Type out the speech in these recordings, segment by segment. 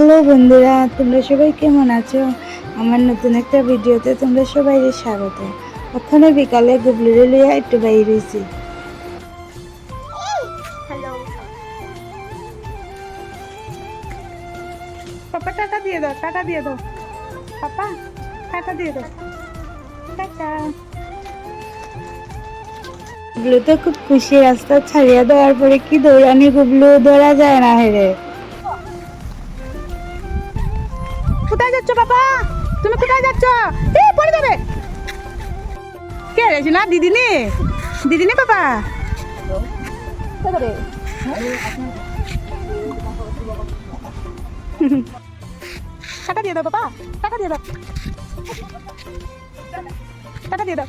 Hello বন্ধুরা তোমরা সবাই কেমন আছো? আমার নতুন একটা ভিডিওতে তোমরা সবাই স্বাগত। ওখানে বিকালে গুবলুরে লইয়া একটু বাইরে হ্যালো পাপা টাটা দিয়ে দাও টাটা দিয়ে দাও। পাপা টাটা দিয়ে দাও। টাটা। গুবলু তো খুব খুশি রাস্তা ছাড়িয়ে দেওয়ার পরে কি দৌড়ানি গুবলু দৌড়া যায় না হেরে। যাচ্ছ, বাবা? তুমি কোথায় যাচ্ছ? এ, পড়ে যাবে। কে রেছি না দিদিনি? দিদিনি, বাবা? টাকা দিয়ে দাও, বাবা। টাকা দিয়ে দাও। টাকা দিয়ে দাও।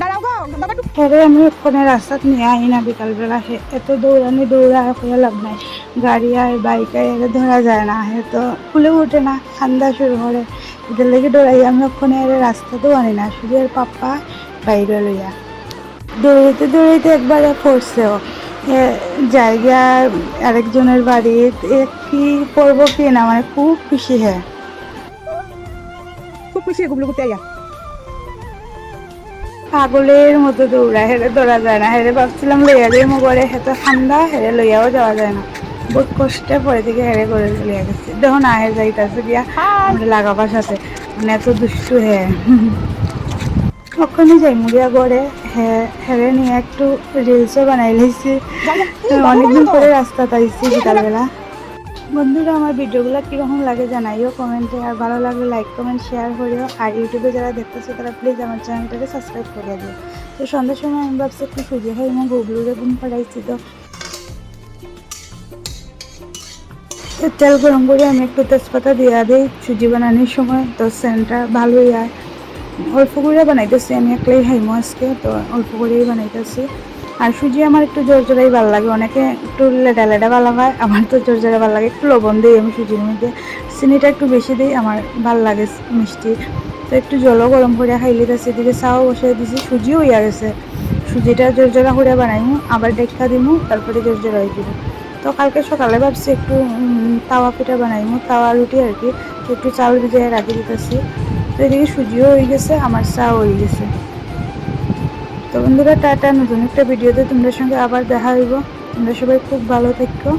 দাঁড়াও গো। একটু আমি ওখানে রাস্তা নিয়ে আই না বিকালবেলা। এত দৌড়ানি দৌড়া করে লাভ নাই। গাড়ি আর বাইক এর ধরা যায় না। হে তো খুলে উঠে না ঠান্ডা শুরু করে এদের লেগে দৌড়াই আমি ওখানে রাস্তাতেও আনি না। শুধু এর পাপ্পা বাইরে লইয়া দৌড়াইতে দৌড়াইতে একবারে পড়ছেও জায়গা আরেকজনের বাড়ি কি করব কি না মানে খুব খুশি হ্যাঁ খুব খুশি গুবলু করতে আইয়া। পাগলের মতো দৌড়ায় হেরে দৌড়া যায় না। হেরে ভাবছিলাম লইয়া যাই মোবাইলে হেতে ঠান্ডা হেরে লইয়াও যাওয়া যায় না। বহুত কষ্টে পরে থেকে হেরে করে লইয়া গেছে। দেখো না হেরে যাইতাছে গিয়া আমরা লাগাবার সাথে মানে এত দুষ্টু হে। ওখানে যাই মুড়িয়া গড়ে। হ্যাঁ হেরে নিয়ে একটু রিলসও বানাই লাইছি। অনেকদিন পরে রাস্তা পাইছি বিকালবেলা। বন্ধুরা, আমার ভিডিওগুলো কীরকম লাগে জানাইও কমেন্টে, আর ভালো লাগলে লাইক কমেন্ট শেয়ার করিও। আর ইউটিউবে যারা দেখতেছে, তারা প্লিজ আমার চ্যানেলটাকে সাবস্ক্রাইব করে দিও। তো সন্ধ্যার সময় আমি ভাবছি একটু সুজি হয় আমি গুগলুরে ঘুম পাড়াইছি তো। তেল গরম করে আমি একটু তেজপাতা দিয়ে দিই, সুজি বানানোর সময়। তো সেন্টটা ভালোই আর অল্প করে বানাইতেছি, আমি একলাই হাইমো আজকে, তো অল্প করেই বানাইতেছি। আর সুজি আমার একটু জোর জোরাই ভালো লাগে। অনেকে একটু লেডা লেডা ভালো হয়, আমার তো জোর জোরে ভালো লাগে। একটু লবণ দিই আমি সুজির মধ্যে। চিনিটা একটু বেশি দিই, আমার ভালো লাগে মিষ্টি। তো একটু জলও গরম করে খাইলে তার সেদিকে চাও বসিয়ে দিছি, সুজিও হইয়া গেছে। সুজিটা জোর জোড়া করে বানাইমু আবার দেখা দিমু, তারপরে জোর জোড়া দিব তো কালকে সকালে ভাবছি একটু তাওয়া পিঠা বানাইমু, তাওয়া রুটি আর কি। একটু চাউল ভিজিয়ে রাখি দিতেছি। তো এদিকে সুজিও হয়ে গেছে, আমার চাও হয়ে গেছে। তো বন্ধুরা, টাটা। নতুন একটা ভিডিওতে তোমাদের সঙ্গে আবার দেখা হইব। তোমরা সবাই খুব ভালো থাকো।